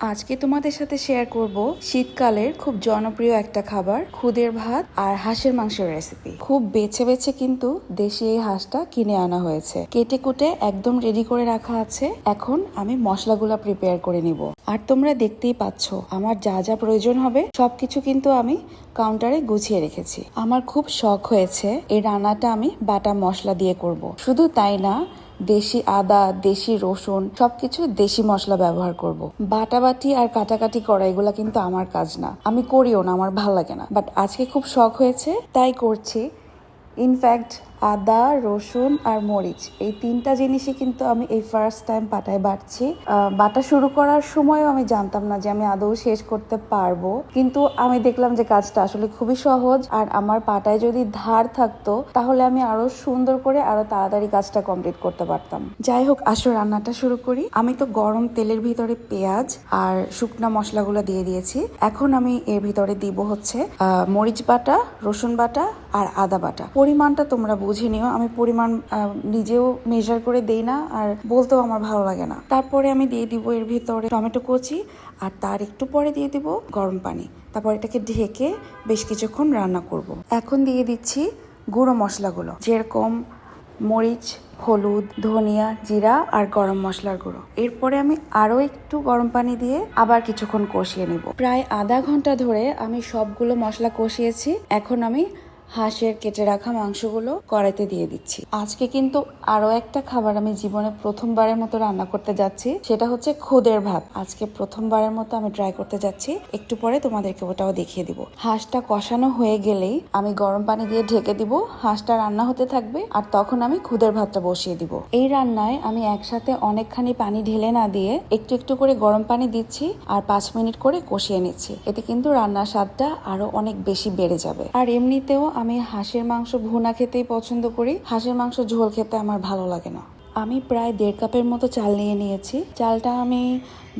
আজকে তোমাদের সাথে শেয়ার করব শীতকালের খুব জনপ্রিয় একটা খাবার, খুদের ভাত আর হাঁসের মাংসের রেসিপি খুব বেছে বেছে কিন্তু দেশি এই হাঁসটা কিনে আনা হয়েছে। কেটে কুটে একদম রেডি করে রাখা আছে। এখন আমি মশলাগুলা প্রিপেয়ার করে নিব। আর তোমরা দেখতেই পাচ্ছ, আমার যা যা প্রয়োজন হবে, সবকিছু কিন্তু আমি কাউন্টারে গুছিয়ে রেখেছি। আমার খুব শখ হয়েছে, এই রান্নাটা আমি বাটা মশলা দিয়ে করব। শুধু তাই না দেশি আদা, দেশি রসুন, সবকিছু দেশি মশলা ব্যবহার করব। বাটাবাটি আর কাটাকাটি করা, এগুলো কিন্তু আমার কাজ না। আমি করিও না, আমার ভালো লাগে না। বাট আজকে খুব শখ হয়েছে, তাই করছি। ইনফ্যাক্ট আদা, রসুন আর মরিচ। এই তিনটা জিনিসই কিন্তু আমি এই ফার্স্ট টাইম পাটায় বাটছি। বাটা শুরু করার সময়ও আমি জানতাম না যে আমি আদৌ শেষ করতে পারব। কিন্তু আমি দেখলাম যে কাজটা আসলে খুবই সহজ। আর আমার পাটায় যদি ধার থাকতো, তাহলে আমি আরও সুন্দর করে আরও তাড়াতাড়ি কাজটা কমপ্লিট করতে পারতাম। যাই হোক, আসো রান্নাটা শুরু করি। আমি তো গরম তেলের ভিতরে পেঁয়াজ আর শুকনা মশলাগুলো দিয়ে দিয়েছি। এখন আমি এর ভিতরে দিব হচ্ছে মরিচ বাটা, রসুন বাটা আর আদা বাটা। পরিমাণটা তোমরা বুঝে নিও। আমি পরিমাণ নিজেও মেজার করে দেই না আর বলতেও আমার ভালো লাগে না। তারপরে আমি দিয়ে দিব এর ভিতরে টমেটো কুচি আর তার একটু পরে দিয়ে দিব গরম পানি। তারপর এটাকে ঢেকে বেশ কিছুক্ষণ রান্না করব। এখন দিয়ে দিচ্ছি গুঁড়ো মশলাগুলো, যেরকম মরিচ, হলুদ, ধনিয়া, জিরা আর গরম মশলার গুঁড়ো। এরপরে আমি আরও একটু গরম পানি দিয়ে আবার কিছুক্ষণ কষিয়ে নিব। প্রায় আধা ঘণ্টা ধরে আমি সবগুলো মশলা কষিয়েছি। এখন আমি হাঁসের কেটে রাখা মাংসগুলো কড়াইতে দিয়ে দিচ্ছি। আজকে কিন্তু আরও একটা খাবার আমি জীবনে প্রথমবারের মতো রান্না করতে যাচ্ছি, সেটা হচ্ছে খুদের ভাত। আজকে প্রথমবারের মতো আমি ট্রাই করতে যাচ্ছি, একটু পরে তোমাদেরকে ওটাও দেখিয়ে দিব। হাঁসটা কষানো হয়ে গেলেই আমি গরম পানি দিয়ে ঢেকে দিব, হাঁসটা রান্না হতে থাকবে, আর তখন আমি খুদের ভাতটা বসিয়ে দিব। এই রান্নায় আমি একসাথে অনেকখানি পানি ঢেলে না দিয়ে একটু একটু করে গরম পানি দিচ্ছি, আর পাঁচ মিনিট করে কষিয়ে নিচ্ছি। এতে কিন্তু রান্নার স্বাদটা আরও অনেক বেশি বেড়ে যাবে। আর এমনিতেও আমি হাঁসের মাংস ভুনা খেতেই পছন্দ করি। হাঁসের মাংস ঝোল খেতে আমার ভালো লাগে না। আমি প্রায় দেড় কাপের মতো চাল নিয়ে নিয়েছি। চালটা আমি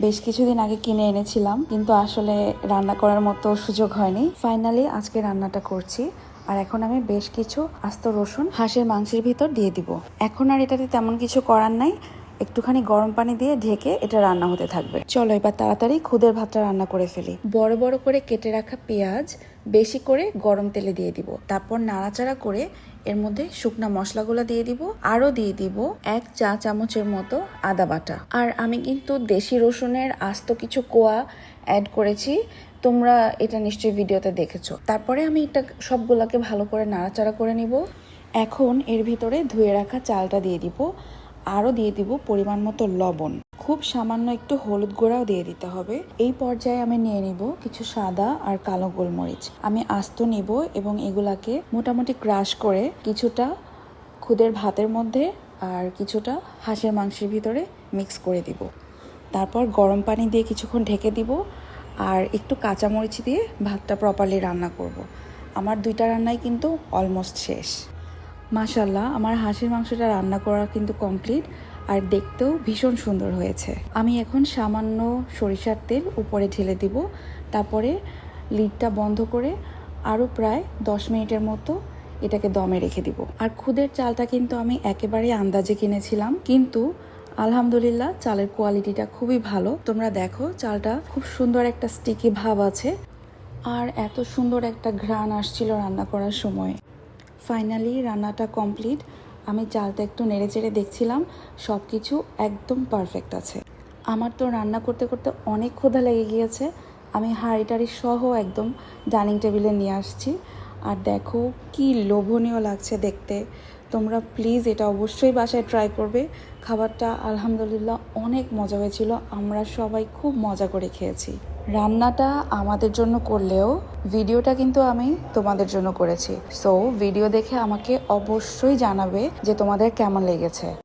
বেশ কিছুদিন আগে কিনে এনেছিলাম, কিন্তু আসলে রান্না করার মতো সুযোগ হয়নি। ফাইনালি আজকে রান্নাটা করছি, আর এখন আমি বেশ কিছু আস্ত রসুন হাঁসের মাংসের ভিতর দিয়ে দিব। এখন আর এটাতে তেমন কিছু করার নাই। একটুখানি গরম পানি দিয়ে ঢেকে এটা রান্না হতে থাকবে। চলো এবার তাড়াতাড়ি খুদের ভাতটা রান্না করে ফেলি। বড় বড় করে কেটে রাখা পেঁয়াজ বেশি করে গরম তেলে দিয়ে দিব। তারপর নাড়াচাড়া করে এর মধ্যে শুকনা মশলাগুলো দিয়ে দিব। আরও দিয়ে দিব এক চা চামচের মতো আদা বাটা। আর আমি কিন্তু দেশি রসুনের আস্ত কিছু কোয়া অ্যাড করেছি। তোমরা এটা নিশ্চয়ই ভিডিওতে দেখেছ। তারপরে আমি এটা সবগুলোকে ভালো করে নাড়াচাড়া করে নিব। এখন এর ভিতরে ধুয়ে রাখা চালটা দিয়ে দিব। আরও দিয়ে দিব পরিমাণ মতো লবণ। খুব সামান্য একটু হলুদ গুঁড়াও দিয়ে দিতে হবে। এই পর্যায়ে আমি নিয়ে নিব কিছু সাদা আর কালো গোলমরিচ। আমি আস্ত নিব এবং এগুলাকে মোটামুটি ক্রাশ করে কিছুটা খুদের ভাতের মধ্যে আর কিছুটা হাঁসের মাংসের ভিতরে মিক্স করে দিব। তারপর গরম পানি দিয়ে কিছুক্ষণ ঢেকে দিব আর একটু কাঁচামরিচ দিয়ে ভাতটা প্রপারলি রান্না করব। আমার দুইটা রান্নাই কিন্তু অলমোস্ট শেষ। মাশাল্লাহ আমার হাঁসের মাংসটা রান্না করা কিন্তু কমপ্লিট আর দেখতেও ভীষণ সুন্দর হয়েছে। আমি এখন সামান্য সরিষার তেল উপরে ঢেলে দিব, তারপরে লিডটা বন্ধ করে আরও প্রায় দশ মিনিটের মতো এটাকে দমে রেখে দিব। আর খুদের চালটা কিন্তু আমি একেবারেই আন্দাজে কিনেছিলাম, কিন্তু আলহামদুলিল্লাহ চালের কোয়ালিটিটা খুবই ভালো। তোমরা দেখো, চালটা খুব সুন্দর একটা স্টিকি ভাব আছে, আর এত সুন্দর একটা ঘ্রাণ আসছিল রান্না করার সময়। ফাইনালি রান্নাটা কমপ্লিট আমি চালটা একটু নেড়ে চেড়ে দেখছিলাম সব কিছু একদম পারফেক্ট আছে। আমার তো রান্না করতে করতে অনেক ক্ষুধা লেগে গিয়েছে। আমি হাঁড়ি টাড়ি সহ একদম ডাইনিং টেবিলে নিয়ে আসছি। আর দেখো কি লোভনীয় লাগছে দেখতে। তোমরা প্লিজ এটা অবশ্যই বাসায় ট্রাই করবে। খাবারটা আলহামদুলিল্লাহ অনেক মজা হয়েছিল। আমরা সবাই খুব মজা করে খেয়েছি। রান্নাটা আমাদের জন্য করলেও ভিডিওটা কিন্তু আমি তোমাদের জন্য করেছি। সো ভিডিও দেখে আমাকে অবশ্যই জানাবে যে তোমাদের কেমন লেগেছে।